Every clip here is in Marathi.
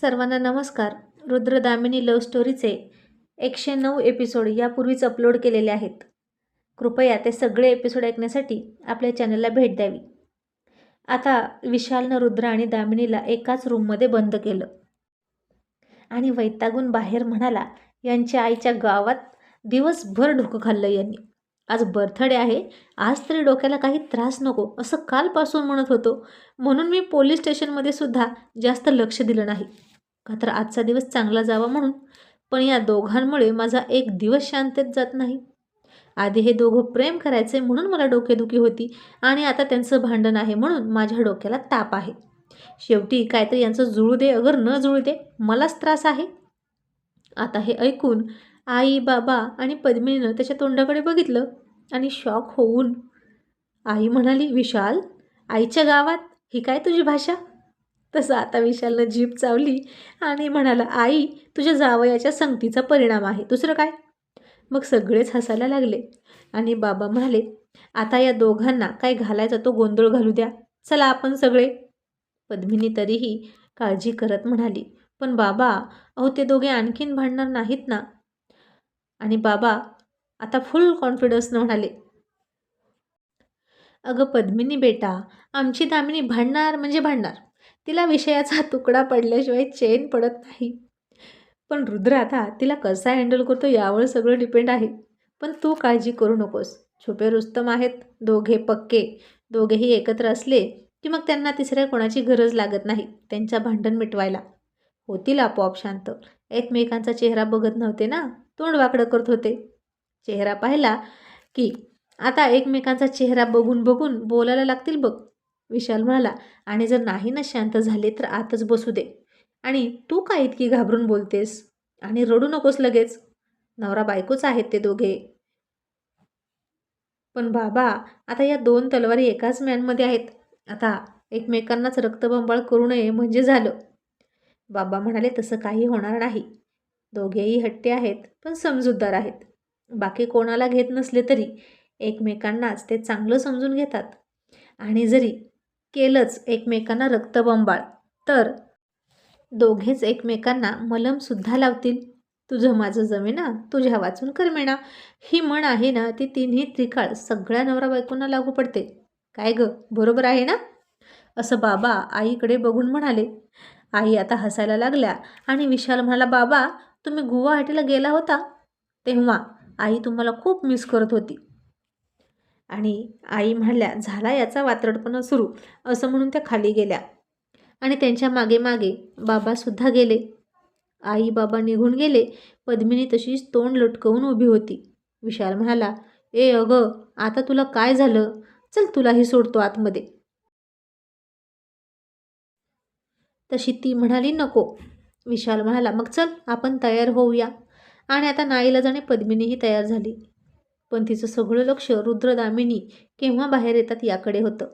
सर्वांना नमस्कार. रुद्रदामिनी लव्ह स्टोरीचे एकशे नऊ एपिसोड यापूर्वीच अपलोड केलेले आहेत. कृपया ते सगळे एपिसोड ऐकण्यासाठी आपल्या चॅनलला भेट द्यावी. आता विशालनं रुद्र आणि दामिनीला एकाच रूममध्ये बंद केलं. आणि वैतागून बाहेर म्हणाला यांच्या आईच्या गावात दिवसभर ढुकं खाल्लं यांनी. आज बर्थडे आहे. आज तरी डोक्याला काही त्रास नको असं कालपासून म्हणत होतो. म्हणून मी पोलीस स्टेशनमध्ये सुद्धा जास्त लक्ष दिलं नाही. का तर आजचा दिवस चांगला जावा म्हणून. पण या दोघांमुळे माझा एक दिवस शांतेत जात नाही. आधी हे दोघं प्रेम करायचे म्हणून मला डोकेदुखी होती आणि आता त्यांचं भांडण आहे म्हणून माझ्या डोक्याला ताप आहे. शेवटी काहीतरी यांचं जुळू दे अगर न जुळू दे मलाच त्रास आहे. आता हे ऐकून आई बाबा आणि पद्मिनीनं त्याच्या तोंडाकडे बघितलं आणि शॉक होऊन आई म्हणाली विशाल आईच्या गावात ही काय तुझी भाषा? तसं आता विशालनं जीभ चावली आणि म्हणाला आई तुझ्या जावयाच्या संगतीचा परिणाम आहे. दुसरं काय? मग सगळेच हसायला लागले आणि बाबा म्हणाले आता या दोघांना काय घालायचा तो गोंधळ घालू द्या. चला आपण सगळे. पद्मिनी तरीही काळजी करत म्हणाली पण बाबा अहो ते दोघे आणखीन भांडणार नाहीत ना. आणि बाबा आता फुल कॉन्फिडन्सनं म्हणाले अगं पद्मिनी बेटा आमची दामिनी भांडणार म्हणजे भांडणार. तिला विषयाचा तुकडा पडल्याशिवाय चेन पडत नाही. पण रुद्र आता तिला कसा हँडल करतो यावर सगळं डिपेंड आहे. पण तू काळजी करू नकोस. छुपे रुस्तम आहेत दोघे पक्के. दोघेही एकत्र असले की मग त्यांना तिसऱ्या कोणाची गरज लागत नाही त्यांच्या भांडण मिटवायला. होतील आपोआप शांत. एकमेकांचा चेहरा बघत नव्हते ना? तोंड वाकडं करत होते. चेहरा पाहिला की आता एकमेकांचा चेहरा बघून बघून बोलायला लागतील बघ. विशाल म्हणाला आणि जर नाही ना शांत झाले तर आतच बसू दे. आणि तू काय इतकी घाबरून बोलतेस? आणि रडू नकोस लगेच. नवरा बायकोच आहेत ते दोघे. पण बाबा आता या दोन तलवारी एकाच मॅनमध्ये आहेत. आता एकमेकांनाच रक्तबंबाळ करू नये म्हणजे झालं. बाबा म्हणाले तसं काही होणार नाही. दोघेही हट्टे आहेत पण समजूतदार आहेत. बाकी कोणाला घेत नसले तरी एकमेकांनाच ते चांगलं समजून घेतात. आणि जरी केलंच एकमेकांना रक्तबंबाळ तर दोघेच एकमेकांना मलमसुद्धा लावतील. तुझं माझं जमेना तुझ्या वाचून करमेना ही म्हण आहे ना ती तिन्ही त्रिकाळ सगळ्या नवरा बायकोंना लागू पडते. काय ग बरोबर आहे ना? असं बाबा आईकडे बघून म्हणाले. आई आता हसायला लागल्या आणि विशाल म्हणाला बाबा तुम्ही गुवाहाटीला गेला होता तेव्हा आई तुम्हाला खूप मिस करत होती. आणि आई म्हणाल्या झाला याचा वात्रटपणा सुरू असं म्हणून त्या खाली गेल्या. आणि त्यांच्या मागे मागे बाबासुद्धा गेले. आई बाबा निघून गेले. पद्मिनी तशीच तोंड लटकवून उभी होती. विशाल म्हणाला ए अगं आता तुला काय झालं? चल तुलाही सोडतो आतमध्ये. तशी ती म्हणाली नको. विशाल म्हणाला मग चल आपण तयार होऊया. आणि आता नाईलाजाने पद्मिनीही तयार झाली. पण तिचं सगळं लक्ष रुद्रदामिनी केव्हा बाहेर येतात याकडे होतं.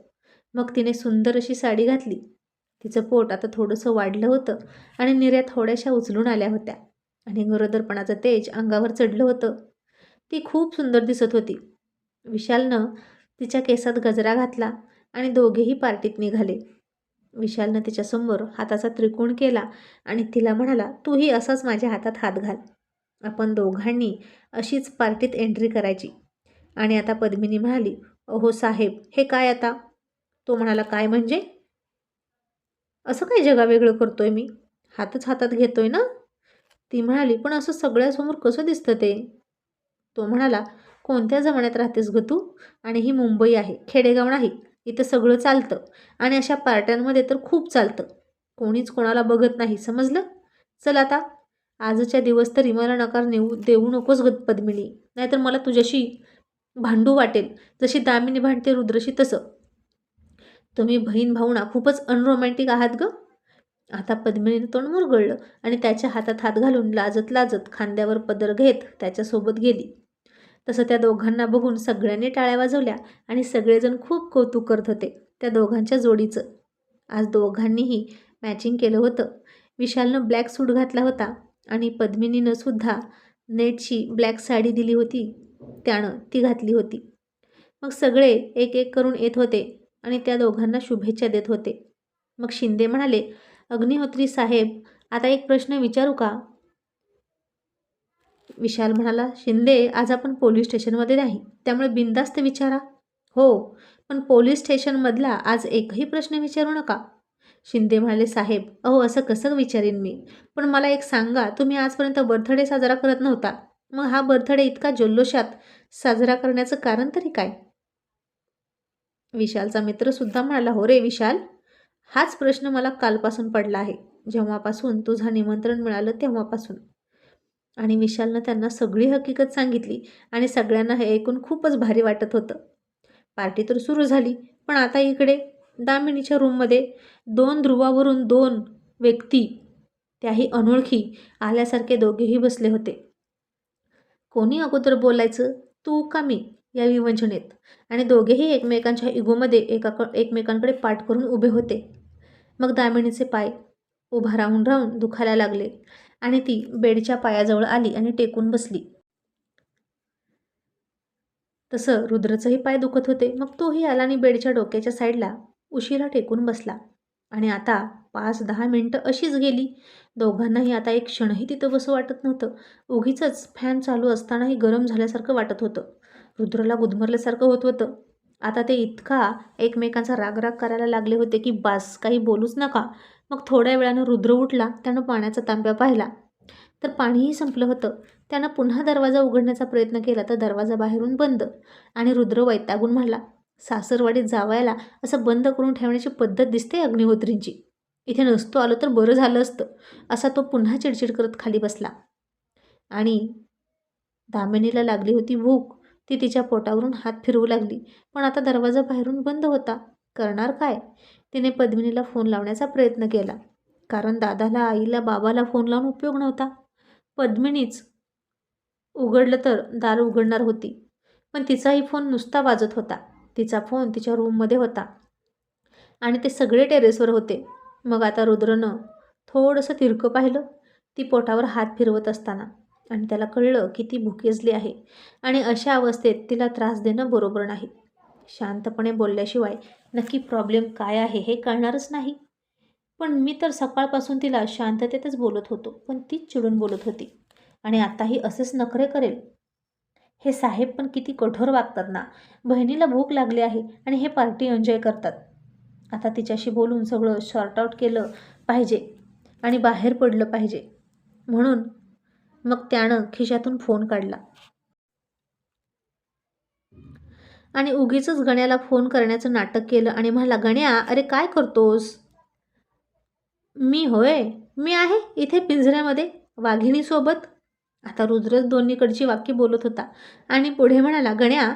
मग तिने सुंदर अशी साडी घातली. तिचं पोट आता थोडंसं वाढलं होतं आणि निर्या थोड्याशा उचलून आल्या होत्या. आणि गरोदरपणाचं तेज अंगावर चढलं होतं. ती खूप सुंदर दिसत होती. विशालनं तिच्या केसात गजरा घातला आणि दोघेही पार्टीत निघाले. विशालनं तिच्यासमोर हाताचा त्रिकोण केला आणि तिला म्हणाला तूही असाच माझ्या हातात हात घाल. आपण दोघांनी अशीच पार्टीत एंट्री करायची. आणि आता पद्मिनी म्हणाली अहो साहेब हे काय आता? तो म्हणाला काय म्हणजे? असं काय जगा वेगळं करतोय मी? हातच हातात घेतोय ना? ती म्हणाली पण असं सगळ्यासमोर कसं दिसतं ते? तो म्हणाला कोणत्या जमान्यात राहतेस ग तू? आणि ही मुंबई आहे खेडेगाव नाही. इथं सगळं चालतं. आणि अशा पार्ट्यांमध्ये तर खूप चालतं. कोणीच कोणाला बघत नाही समजलं? चल आता आजच्या दिवस तरी मला नकार नेऊ देऊ नकोस ग पद्मिनी. नाहीतर मला तुझ्याशी भांडू वाटेल. जशी दामिनी भांडते रुद्रशी तसं. तुम्ही बहीण भाऊना खूपच अनरोमॅन्टिक आहात ग. आता पद्मिनीनं तोंड मुरगळलं आणि त्याच्या हातात हात घालून लाजत लाजत खांद्यावर पदर घेत त्याच्यासोबत गेली. तसं त्या दोघांना बघून सगळ्यांनी टाळ्या वाजवल्या आणि सगळेजण खूप कौतुक करत होते त्या दोघांच्या जोडीचं. आज दोघांनीही मॅचिंग केलं होतं. विशालनं ब्लॅक सूट घातला होता आणि पद्मिनीनं सुद्धा नेटची ब्लॅक साडी दिली होती. त्यानं ती घातली होती. मग सगळे एक एक करून येत होते आणि त्या दोघांना शुभेच्छा देत होते. मग शिंदे म्हणाले अग्निहोत्री साहेब आता एक प्रश्न विचारू का? विशाल म्हणाला शिंदे आज आपण पोलीस स्टेशनमध्ये नाही त्यामुळे बिंदास्त विचारा. हो पण पोलीस स्टेशनमधला आज एकही प्रश्न विचारू नका. शिंदे म्हणाले साहेब अहो असं कसं विचारीन मी? पण मला एक सांगा तुम्ही आजपर्यंत बर्थडे साजरा करत नव्हता. मग हा बर्थडे इतका जल्लोषात साजरा करण्याचं कारण तरी काय? विशालचा मित्रसुद्धा म्हणाला हो रे विशाल हाच प्रश्न मला कालपासून पडला आहे. जेव्हापासून तुझं निमंत्रण मिळालं तेव्हापासून. आणि विशालनं त्यांना सगळी हकीकत सांगितली आणि सगळ्यांना हे ऐकून खूपच भारी वाटत होतं. पार्टी तर सुरू झाली पण आता इकडे दामिनीच्या रूममध्ये दोन ध्रुवावरून दोन व्यक्ती त्याही अनोळखी आल्यासारखे दोघेही बसले होते. कोणी अगोदर बोलायचं तू का मी? या विवंचनेत आणि दोघेही एकमेकांच्या इगोमध्ये एका एकमेकांकडे पाठ करून उभे होते. मग दामिनीचे पाय उभा राहून राहून दुखायला लागले. आणि ती बेडच्या पायाजवळ आली आणि टेकून बसली. तसं रुद्रचंही पाय दुखत होते. मग तोही आला आणि बेडच्या डोक्याच्या साईडला उशीला टेकून बसला. आणि आता पाच दहा मिनटं अशीच गेली. दोघांनाही आता एक क्षणही तिथं बसं वाटत नव्हतं. उगीच फॅन चालू असतानाही गरम झाल्यासारखं वाटत होतं. रुद्रला गुदमरल्यासारखं होत होतं. आता ते इतका एकमेकांचा रागराग करायला लागले होते की बास काही बोलूच नका. मग थोड्या वेळानं रुद्र उठला त्यानं पाण्याचा तांब्या पाहिला. तर पाणीही संपलं होतं. त्यानं पुन्हा दरवाजा उघडण्याचा प्रयत्न केला तर दरवाजा बाहेरून बंद. आणि रुद्र वैतागून म्हणला सासरवाडीत जावायला असं बंद करून ठेवण्याची पद्धत दिसते अग्निहोत्रींची. इथे नसतो आलो तर बरं झालं असतं असा तो पुन्हा चिडचिड करत खाली बसला. आणि दामिनीला लागली होती भूक. ती तिच्या पोटावरून हात फिरवू लागली. पण आता दरवाजा बाहेरून बंद होता. करणार काय? तिने पद्मिनीला फोन लावण्याचा प्रयत्न केला. कारण दादाला आईला बाबाला फोन लावून उपयोग नव्हता. पद्मिनीच उघडलं तर दार उघडणार होती. पण तिचाही फोन नुसता वाजत होता. तिचा फोन तिच्या रूममध्ये होता. आणि ते सगळे टेरेसवर होते. मग आता रुद्रनं थोडंसं तिरकं पाहिलं. ती पोटावर हात फिरवत असताना. आणि त्याला कळलं की ती भुकेजली आहे. आणि अशा अवस्थेत तिला त्रास देणं बरोबर नाही. शांतपणे बोलल्याशिवाय नक्की प्रॉब्लेम काय आहे हे कळणारच नाही. पण मी तर सकाळपासून तिला शांततेतच बोलत होतो पण तीच चिडून बोलत होती. आणि आताही असेच नखरे करेल. हे साहेब पण किती कठोर वागतात ना. बहिणीला भूक लागली आहे आणि हे पार्टी एन्जॉय करतात. आता तिच्याशी बोलून सगळं शॉर्ट आऊट केलं पाहिजे आणि बाहेर पडलं पाहिजे. म्हणून मग त्यानं खिशातून फोन काढला. आणि उगीच गण्याला फोन करण्याचं नाटक केलं आणि म्हणाला गण्या अरे काय करतोस? मी होय मी आहे इथे पिंजऱ्यामध्ये वाघिणीसोबत. आता रुद्रच दोन्हीकडची वाक्य बोलत होता आणि पुढे म्हणाला गण्या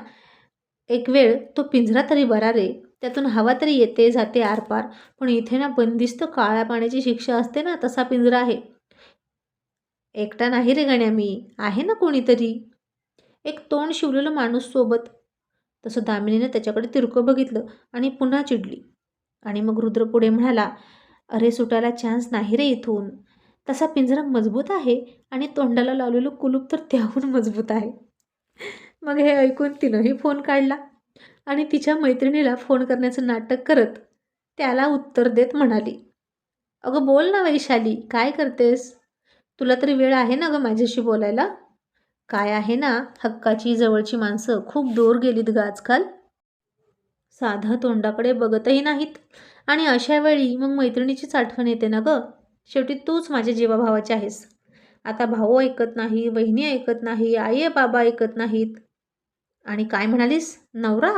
एक वेळ तो पिंजरा तरी बरा रे त्यातून हवा तरी येते जाते आरपार पण इथे ना बंदिस्त काळ्या पाण्याची शिक्षा असते ना तसा पिंजरा आहे. एकटा नाही रे गण्या मी आहे ना कोणीतरी. एक तोंड शिवलेलं माणूस सोबत तसं दामिनीनं त्याच्याकडे तिरकं बघितलं आणि पुन्हा चिडली. आणि मग रुद्र पुढे म्हणाला अरे सुटायला चान्स नाही रे इथून. तसा पिंजरा मजबूत आहे आणि तोंडाला लावलेलं कुलूप तर त्याहून मजबूत आहे. मग हे ऐकून तिनंही फोन काढला आणि तिच्या मैत्रिणीला फोन करण्याचं नाटक करत त्याला उत्तर देत म्हणाली अगं बोल ना वैशाली काय करतेस? तुला तरी वेळ आहे ना गं माझ्याशी बोलायला? काय आहे ना? हक्काची जवळची माणसं खूप दूर गेलीत ग आजकाल. साधं तोंडाकडे बघतही नाहीत. आणि अशा वेळी मग मैत्रिणीचीच आठवण येते ना गं? शेवटी तूच माझ्या जीवाभावाची आहेस. आता भाऊ ऐकत नाही बहिणी ऐकत नाही आई बाबा ऐकत नाहीत. आणि काय म्हणालीस? नवरा?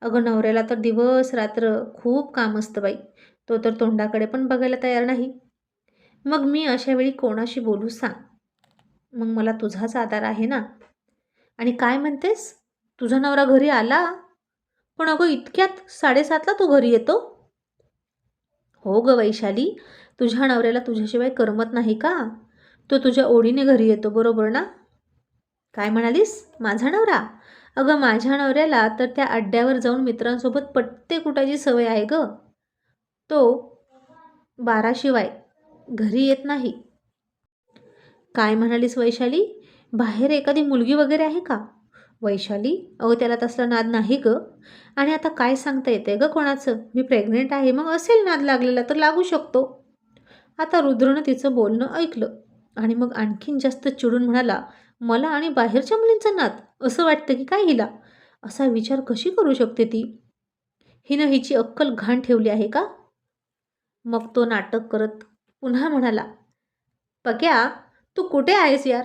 अगं नवऱ्याला तर दिवस रात्र खूप काम असतं बाई. तो तर तोंडाकडे पण बघायला तयार नाही. मग मी अशा वेळी कोणाशी बोलू सांग? मग मला तुझाच आधार आहे ना? आणि काय म्हणतेस? तुझा नवरा घरी आला? पण अगं इतक्यात साडेसातला तो घरी येतो? हो ग वैशाली तुझ्या नवऱ्याला तुझ्याशिवाय करमत नाही का? तो तुझ्या ओढीने घरी येतो बरोबर ना? काय म्हणालीस? माझा नवरा? अगं माझ्या नवऱ्याला तर त्या अड्ड्यावर जाऊन मित्रांसोबत पट्टे कुटायची सवय आहे ग. तो बाराशिवाय घरी येत नाही. काय म्हणालीस वैशाली? बाहेर एखादी मुलगी वगैरे आहे का? वैशाली अहो त्याला तसला नाद नाही ग. आणि आता काय सांगता येते ग कोणाचं? मी प्रेग्नेंट आहे मग असेल नाद लागलेला तर लागू शकतो. आता रुद्रनं तिचं बोलणं ऐकलं. आणि मग आणखीन जास्त चिडून म्हणाला मला आणि बाहेरच्या मुलींचा नाद? असं वाटतं की काय हिला? असा विचार कशी करू शकते ती? हिनं हिची अक्कल घाण ठेवली आहे का? मग तो नाटक करत पुन्हा म्हणाला पक्या तू कुठे आहेस यार?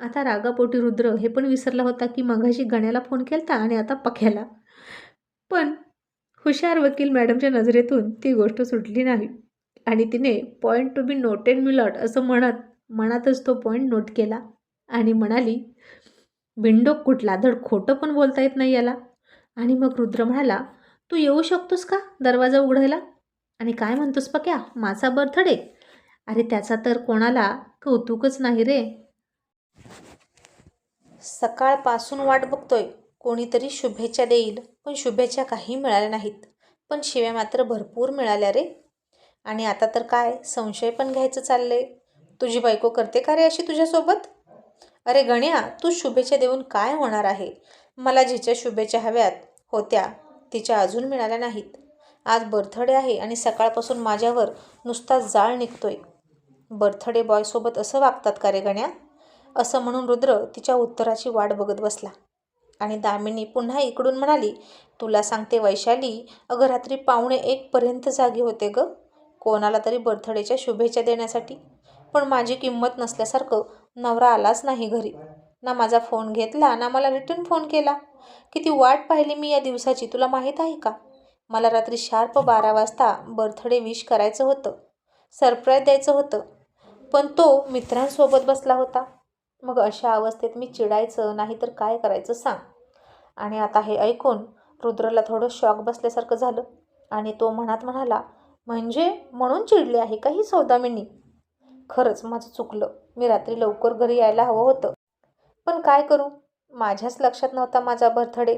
आता रागापोटी रुद्र हे पण विसरला होता की मघाशी गण्याला फोन केलता आणि आता पक्याला. पण हुशार वकील मॅडमच्या नजरेतून ती गोष्ट सुटली नाही. आणि तिने पॉईंट टू बी नोटेड मिलॉट असं म्हणत मनातच तो पॉईंट नोट केला आणि म्हणाली विंडो कुठला? धड खोटं पण बोलता येत नाही याला. आणि मग रुद्र म्हणाला तू येऊ शकतोस का दरवाजा उघडायला? आणि काय म्हणतोस पक्या? माझा बर्थडे? अरे त्याचा तर कोणाला कौतुकच नाही रे. सकाळपासून वाट बघतोय. कोणीतरी शुभेच्छा देईल पण शुभेच्छा काही मिळाल्या नाहीत. पण शिव्या मात्र भरपूर मिळाल्या रे. आणि आता तर काय? संशय पण घ्यायचं चाललंय. तुझी बायको करते का रे अशी तुझ्यासोबत? अरे गण्या तू शुभेच्छा देऊन काय होणार आहे? मला जिच्या शुभेच्छा हव्यात होत्या तिच्या अजून मिळाल्या नाहीत. आज बर्थडे आहे आणि सकाळपासून माझ्यावर नुसता जाळ निघतोय. बर्थडे बॉयसोबत असं वागतात का रे गण्या असं म्हणून रुद्र तिच्या उत्तराची वाट बघत बसला. आणि दामिनी पुन्हा इकडून म्हणाली तुला सांगते वैशाली अगं रात्री पावणे एकपर्यंत जागी होते ग. कोणाला तरी बर्थडेच्या शुभेच्छा देण्यासाठी. पण माझी किंमत नसल्यासारखं नवरा आलाच नाही घरी. ना माझा फोन घेतला ना मला रिटर्न फोन केला. किती वाट पाहिली मी या दिवसाची तुला माहीत आहे का? मला रात्री शार्प बारा वाजता बर्थडे विश करायचं होतं. सरप्राईज द्यायचं होतं. पण तो मित्रांसोबत बसला होता. मग अशा अवस्थेत मी चिडायचं नाही तर काय करायचं सांग. आणि आता हे ऐकून रुद्रला थोडं शॉक बसल्यासारखं झालं आणि तो मनात म्हणाला म्हणजे म्हणून चिडले आहे का ही सौदामिनी? खरंच माझं चुकलं. मी रात्री लवकर घरी यायला हवं होतं. पण काय करू? माझ्याच लक्षात नव्हता माझा बर्थडे.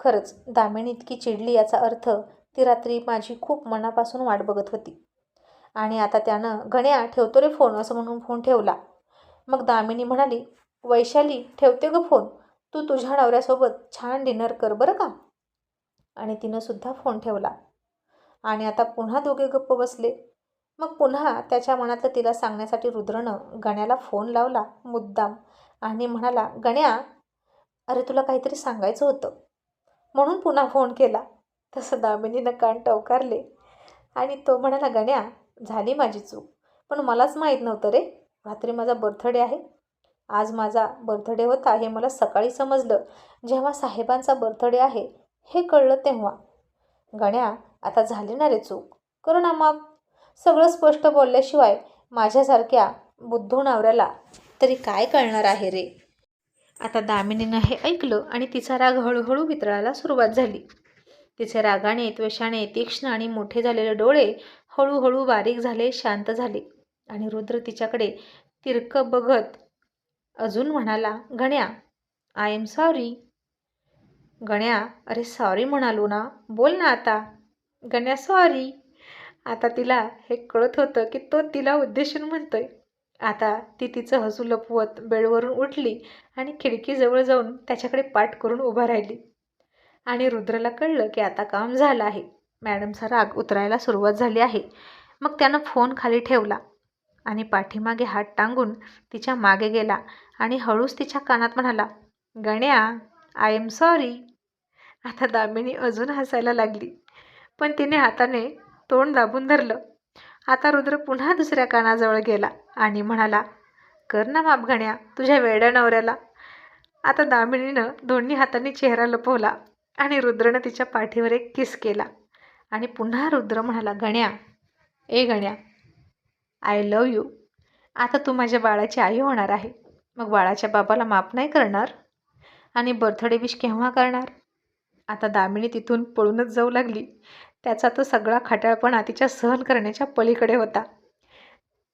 खरंच दामिनी इतकी चिडली याचा अर्थ ती रात्री माझी खूप मनापासून वाट बघत होती. आणि आता त्यानं गण्या ठेवतो रे फोन असं म्हणून फोन ठेवला. मग दामिनी म्हणाली वैशाली ठेवते ग फोन. तू तुझ्या नवऱ्यासोबत छान डिनर कर बरं का? आणि तिनं सुद्धा फोन ठेवला. आणि आता पुन्हा दोघे गप्प बसले. मग पुन्हा त्याच्या मनातलं तिला सांगण्यासाठी रुद्रनं गण्याला फोन लावला मुद्दाम. आणि म्हणाला गण्या अरे तुला काहीतरी सांगायचं होतं. म्हणून पुन्हा फोन केला. तसं दामिनीनं कान टवकारले. आणि तो म्हणाला गण्या झाली माझी चूक. पण मलाच माहीत नव्हतं रे. रात्री माझा बर्थडे आहे. आज माझा बर्थडे होता हे मला सकाळी समजलं. जेव्हा साहेबांचा बर्थडे आहे हे कळलं तेव्हा. गण्या आता झाली ना रे चूक. करू ना माफ. सगळं स्पष्ट बोलल्याशिवाय माझ्यासारख्या बुद्धू नवऱ्याला तरी काय कळणार आहे रे? आता दामिनीनं हे ऐकलं आणि तिचा राग हळूहळू वितळायला सुरुवात झाली. तिचे रागाने त्वेषाने तीक्ष्ण आणि मोठे झालेले डोळे हळूहळू बारीक झाले शांत झाले. आणि रुद्र तिच्याकडे तिरकं बघत अजून म्हणाला Ganya I am sorry Ganya अरे सॉरी म्हणालो ना. बोल ना आता. गण्या सॉरी आता तिला हे कळत होतं की तो तिला उद्देशून म्हणतोय. आता ती तिचं हसू लपवत बेडवरून उठली आणि खिडकीजवळ जाऊन त्याच्याकडे पाठ करून उभा राहिली. आणि रुद्रला कळलं की आता काम झालं आहे. मॅडमचा राग उतरायला सुरुवात झाली आहे. मग त्यानं फोन खाली ठेवला आणि पाठीमागे हात टांगून तिच्यामागे गेला आणि हळूच तिच्या कानात म्हणाला गण्या आय एम सॉरी आता दामिनी अजून हसायला लागली पण तिने हाताने तोंड दाबून धरलं. आता रुद्र पुन्हा दुसऱ्या कानाजवळ गेला आणि म्हणाला कर ना माप गण्या तुझ्या वेड्या नवऱ्याला. आता दामिनीनं दोन्ही हातांनी चेहरा लपवला आणि रुद्रनं तिच्या पाठीवर एक किस केला. आणि पुन्हा रुद्र म्हणाला गण्या ए गण्या आय लव यू आता तू माझ्या बाळाची आई होणार आहे. मग बाळाच्या बाबाला माफ नाही करणार? आणि बर्थडे विश केव्हा करणार? आता दामिनी तिथून पळूनच जाऊ लागली. त्याचा तो सगळा खटाळपणा तिच्या सहन करण्याच्या पलीकडे होता.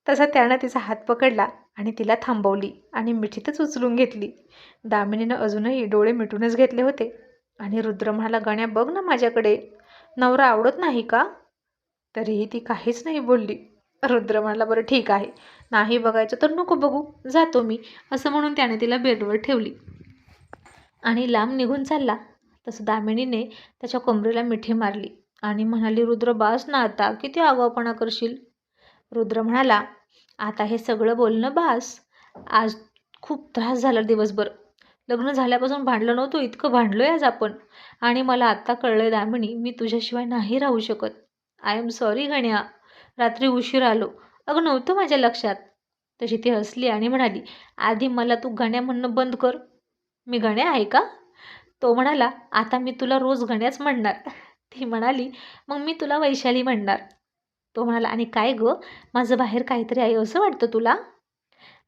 तसा त्यानं तिचा हात पकडला आणि तिला थांबवली आणि मिठीतच उचलून घेतली. दामिनीनं अजूनही डोळे मिटूनच घेतले होते. आणि रुद्र म्हणाला गण्या बघ ना माझ्याकडे. नवरा आवडत नाही का? तरीही ती काहीच नाही बोलली. रुद्र म्हणाला बरं ठीक आहे. नाही बघायचं तर नको बघू. जातो मी. असं म्हणून त्याने तिला बेडवर ठेवली. आणि लांब निघून चालला. तसं दामिनीने त्याच्या कमरेला मिठी मारली आणि म्हणाली रुद्र बास ना आता. किती आगावपणा करशील? रुद्र म्हणाला आता हे सगळं बोलणं बास. आज खूप त्रास झाला दिवसभर. लग्न झाल्यापासून भांडलं नव्हतं इतकं भांडलो आज आपण. आणि मला आत्ता कळलं दामिनी मी तुझ्याशिवाय नाही राहू शकत. I am sorry Ganya. रात्री उशीर आलो. अगं नव्हतं माझ्या लक्षात. तशी ती हसली आणि म्हणाली आधी मला तू गण्या म्हणणं बंद कर. मी गण्या आहे का? तो म्हणाला आता मी तुला रोज गण्याच म्हणणार. ती म्हणाली मग मी तुला वैशाली म्हणणार. तो म्हणाला आणि काय गं? माझं बाहेर काहीतरी आहे असं वाटतं तुला?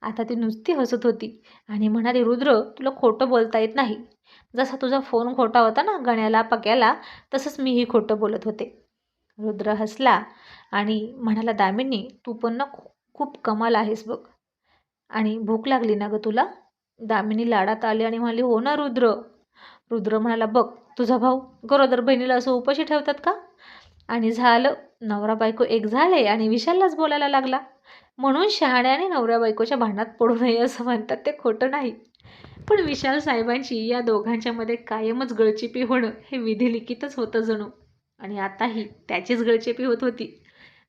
आता ती नुसती हसत होती आणि म्हणाली रुद्र तुला खोटं बोलता येत नाही. जसा तुझा फोन खोटा होता ना गण्याला पक्याला तसंच मीही खोटं बोलत होते. रुद्र हसला आणि म्हणाला दामिनी तू पण ना खूप कमाल आहेस बघ. आणि भूक लागली ना गं तुला? दामिनी लाडात आली आणि म्हणाली हो ना रुद्र. रुद्र म्हणाला बघ तुझा भाऊ गरोदर बहिणीला असं उपाशी ठेवतात का? आणि झालं नवरा बायको एक झाले आणि विशाललाच बोलायला लागला. म्हणून शहाण्याने नवऱ्या बायकोच्या भांडणात पडू नये असं म्हणतात. ते खोटं नाही. पण विशाल साहेबांची या दोघांच्यामध्ये कायमच गळचिपी होणं हे विधिलिखितच होतं जणू. आणि आताही त्याचीच गळचेपी होत होती.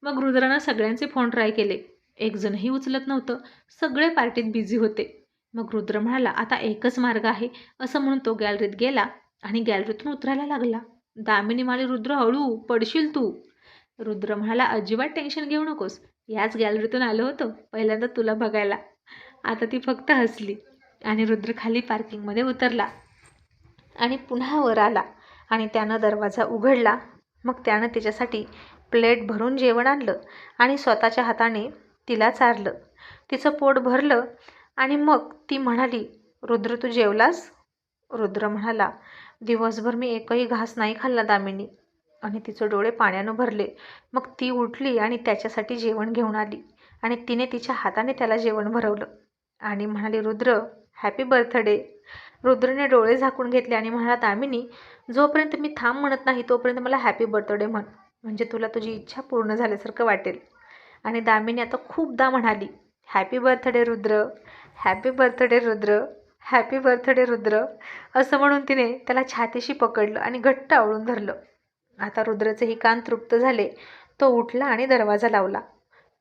मग रुद्रानं सगळ्यांचे फोन ट्राय केले. एक जणही उचलत नव्हतं. सगळे पार्टीत बिझी होते. मग रुद्र म्हणाला आता एकच मार्ग आहे असं म्हणून तो गॅलरीत गेला आणि गॅलरीतून उतरायला लागला. दामिनी माळी रुद्र हळू पडशील तू. रुद्र म्हणाला अजिबात टेन्शन घेऊ नकोस. याच गॅलरीतून आलो होतो पहिल्यांदा तुला बघायला. आता ती फक्त हसली आणि रुद्र खाली पार्किंगमध्ये उतरला आणि पुन्हा वर आला आणि त्यानं दरवाजा उघडला. मग त्यानं तिच्यासाठी प्लेट भरून जेवण आणलं आणि स्वतःच्या हाताने तिला चारलं. तिचं पोट भरलं आणि मग ती म्हणाली रुद्र तू जेवलास? रुद्र म्हणाला दिवसभर मी एकही घास नाही खाल्ला दामिनी. आणि तिचे डोळे पाण्यानं भरले. मग ती उठली आणि त्याच्यासाठी जेवण घेऊन आली. आणि तिने तिच्या हाताने त्याला जेवण भरवलं. आणि म्हणाली रुद्र हॅपी बर्थडे रुद्रने डोळे झाकून घेतले आणि म्हणाला दामिनी जोपर्यंत मी थांब म्हणत नाही तोपर्यंत मला हॅपी बर्थडे म्हण. म्हणजे तुला तुझी इच्छा पूर्ण झाल्यासारखं वाटेल. आणि दामिनी आता खूपदा म्हणाली happy birthday Rudra. Happy birthday Rudra. Happy birthday Rudra. असं म्हणून तिने त्याला छातीशी पकडलं आणि घट्ट आवळून धरलं. आता रुद्रचेही कान तृप्त झाले. तो उठला आणि दरवाजा लावला.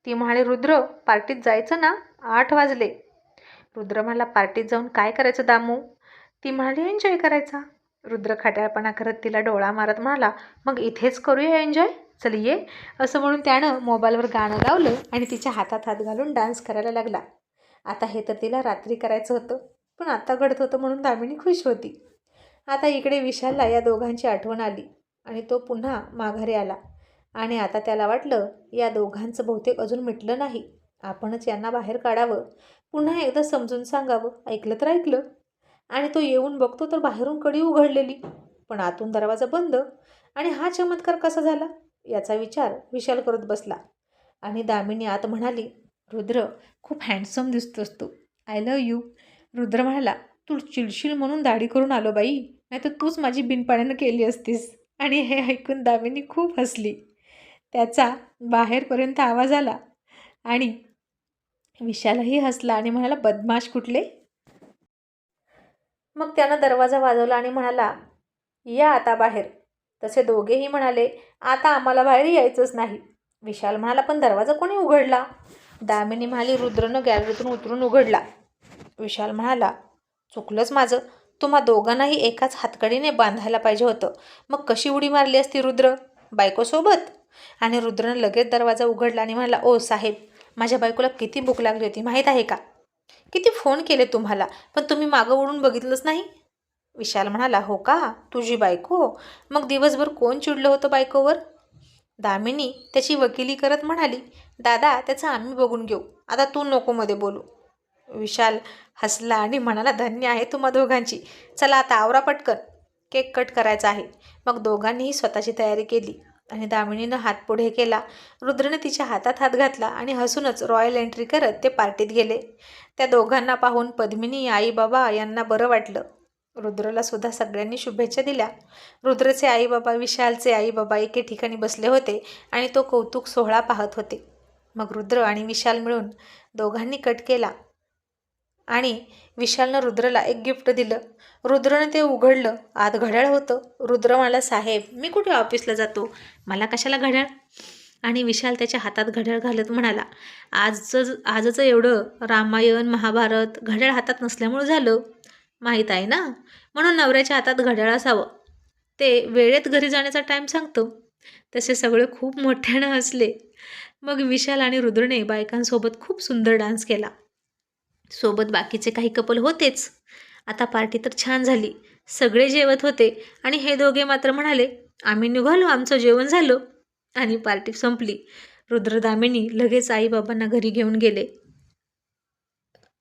ती म्हणाली रुद्र पार्टीत जायचं ना? आठ वाजले. रुद्र म्हणाला पार्टीत जाऊन काय करायचं दामू? ती म्हणाली एन्जॉय करायचा. रुद्र खाट्याळपणा करत तिला डोळा मारत म्हणाला मग इथेच करूया एन्जॉय? चल ये. असं म्हणून त्यानं मोबाईलवर गाणं लावलं आणि तिच्या हातात हात घालून डान्स करायला लागला. आता हे तर तिला रात्री करायचं होतं पण आता घडत होतं म्हणून दामिनी खुश होती. आता इकडे विशालला या दोघांची आठवण आली. आणि तो पुन्हा माघारी आला. आणि आता त्याला वाटलं या दोघांचं बहुतेक अजून मिटलं नाही. आपणच यांना बाहेर काढावं. पुन्हा एकदा समजून सांगावं. ऐकलं तर ऐकलं. आणि तो येऊन बघतो तर बाहेरून कडी उघडलेली. पण आतून दरवाजा बंद. आणि हा चमत्कार कसा झाला? याचा विचार विशाल करत बसला. आणि दामिनी आत म्हणाली रुद्र खूप हँडसम दिसतोस तू. आय लव यू रुद्र म्हणाला तू चिडशील म्हणून दाढी करून आलो बाई. नाही तर तूच माझी बिनपाण्यानं केली असतीस. आणि हे ऐकून दामिनी खूप हसली. त्याचा बाहेरपर्यंत आवाज आला आणि विशालही हसला आणि म्हणाला बदमाश कुठले? मग त्यानं दरवाजा वाजवला आणि म्हणाला या आता बाहेर. तसे दोघेही म्हणाले आता आम्हाला बाहेर यायचंच नाही. विशाल म्हणाला पण दरवाजा कोणी उघडला? दामिनी म्हणाली रुद्रनं गॅलरीतून उतरून उघडला. विशाल म्हणाला चुकलंच माझं. तुम्हा दोघांनाही एकाच हातकडीने बांधायला पाहिजे होतं. मग कशी उडी मारली असती रुद्र? बायकोसोबत? आणि रुद्रनं लगेच दरवाजा उघडला आणि म्हणाला ओ साहेब माझ्या बायकोला किती भूक लागली होती माहीत आहे का? किती फोन केले तुम्हाला पण तुम्ही मागं ओढून बघितलंच नाही? विशाल म्हणाला हो का? तुझी बायको? मग दिवसभर कोण चिडलं होतं बायकोवर? दामिनी त्याची वकिली करत म्हणाली दादा त्याचं आम्ही बघून घेऊ. आता तू नको मध्ये बोलू. विशाल हसला आणि म्हणाला धन्य आहे तुम्हा दोघांची. चला आता आवरा पटकन. केक कट करायचा आहे. मग दोघांनीही स्वतःची तयारी केली आणि दामिनीनं हात पुढे केला. रुद्रने तिच्या हातात हात घातला आणि हसूनच रॉयल एंट्री करत ते पार्टीत गेले. त्या दोघांना पाहून पद्मिनी आई बाबा यांना बरं वाटलं. रुद्रला सुद्धा सगळ्यांनी शुभेच्छा दिल्या. रुद्रचे आई बाबा विशालचे आई बाबा एके ठिकाणी बसले होते आणि तो कौतुक सोहळा पाहत होते. मग रुद्र आणि विशाल मिळून दोघांनी कट केला. आणि विशालनं रुद्रला एक गिफ्ट दिलं. रुद्रनं ते उघडलं. आत घड्याळ होतं. रुद्र म्हणाला साहेब मी कुठे ऑफिसला जातो? मला कशाला घड्याळ? आणि विशाल त्याच्या हातात घड्याळ घालत म्हणाला आजचं आजचं एवढं रामायण महाभारत घड्याळ हातात नसल्यामुळं झालं. माहीत आहे ना? म्हणून नवऱ्याच्या हातात घड्याळ असावं. ते वेळेत घरी जाण्याचा टाईम सांगतो. तसे सगळे खूप मोठ्यानं हसले. मग विशाल आणि रुद्रने बायकांसोबत खूप सुंदर डान्स केला. सोबत बाकीचे काही कपल होतेच. आता पार्टी तर छान झाली. सगळे जेवत होते आणि हे दोघे मात्र म्हणाले आम्ही निघालो आमचं जेवण झालं. आणि पार्टी संपली. रुद्रदामिनी लगेच आईबाबांना घरी घेऊन गेले.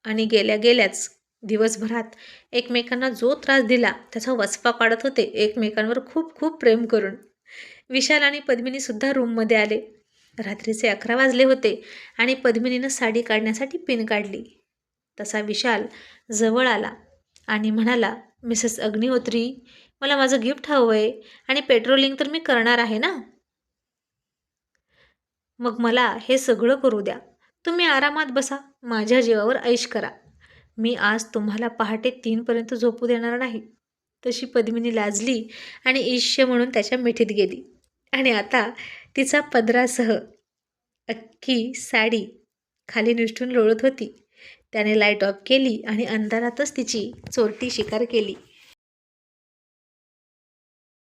आणि गेल्या गेल्याच दिवसभरात एकमेकांना जो त्रास दिला त्याचा वचपा काढत होते एकमेकांवर खूप खूप प्रेम करून. विशाल आणि पद्मिनीसुद्धा रूममध्ये आले. रात्रीचे अकरा वाजले होते आणि पद्मिनीनं साडी काढण्यासाठी पिन काढली. तसा विशाल जवळ आला आणि म्हणाला मिसेस अग्निहोत्री मला माझं गिफ्ट हवं आहे आणि पेट्रोलिंग तर मी करणार आहे ना? मग मला हे सगळं करू द्या. तुम्ही आरामात बसा. माझ्या जीवावर ऐश करा. मी आज तुम्हाला पहाटे तीनपर्यंत झोपू देणार नाही. तशी पद्मिनी लाजली आणि ईश्य म्हणून त्याच्या मिठीत गेली. आणि आता तिचा पदरासह अख्खी साडी खाली निष्ठून लोळत होती. त्याने लाइट ऑफ केली आणि अंधारातच तिची चोरटी शिकार केली.